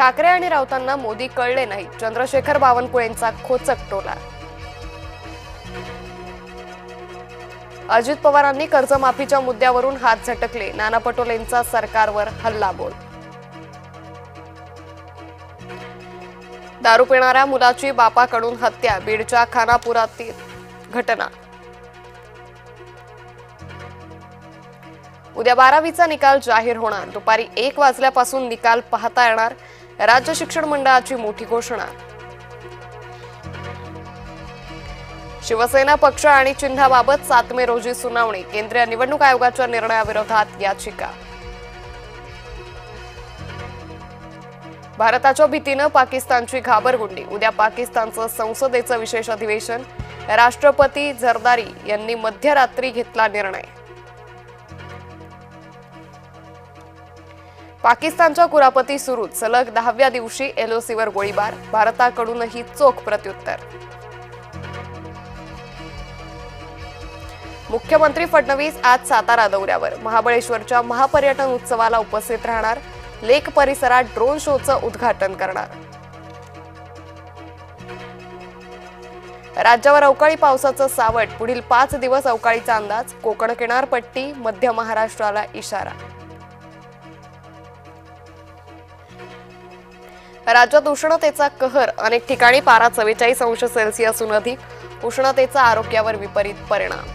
ठाकरे आणि राऊतांना मोदी कळले नाही. चंद्रशेखर बावनकुळेंचा खोचक टोला. अजित पवारांनी कर्जमाफीच्या मुद्द्यावरून हात झटकले. नाना पटोलेंचा सरकारवर हल्लाबोल. दारू पिणाऱ्या मुलाची बापाकडून हत्या बीडच्या खानापुरातील घटना. उद्या बारावीचा निकाल जाहीर होणार. दुपारी एक वाजल्यापासून निकाल पाहता येणार. राज्य शिक्षण मंडळाची मोठी घोषणा. शिवसेना पक्ष आणि चिन्हाबाबत सात मे रोजी सुनावणी. केंद्रीय निवडणूक आयोगाच्या निर्णयाविरोधात याचिका. भारताच्या भीतीनं पाकिस्तानची घाबरगुंडी. उद्या पाकिस्तानचं संसदेचं विशेष अधिवेशन. राष्ट्रपती झरदारी यांनी मध्यरात्री घेतला निर्णय. पाकिस्तानच्या कुरापती सुरूच. सलग दहाव्या दिवशी एलओसीवर गोळीबार. भारताकडूनही चोख प्रत्युत्तर. मुख्यमंत्री फडणवीस आज सातारा दौऱ्यावर. महाबळेश्वरच्या महापर्यटन उत्सवाला उपस्थित राहणार. लेक परिसरात ड्रोन शोचं उद्घाटन करणार. राज्यावर अवकाळी पावसाचं सावट. पुढील पाच दिवस अवकाळीचा अंदाज. कोकण किनारपट्टी मध्य महाराष्ट्राला इशारा. राज्यात उष्णतेचा कहर अनेक ठिकाणी पारा चव्वेचाळीस अंश सेल्सिअसहून अधिक. उष्णतेचा आरोग्यावर विपरीत परिणाम.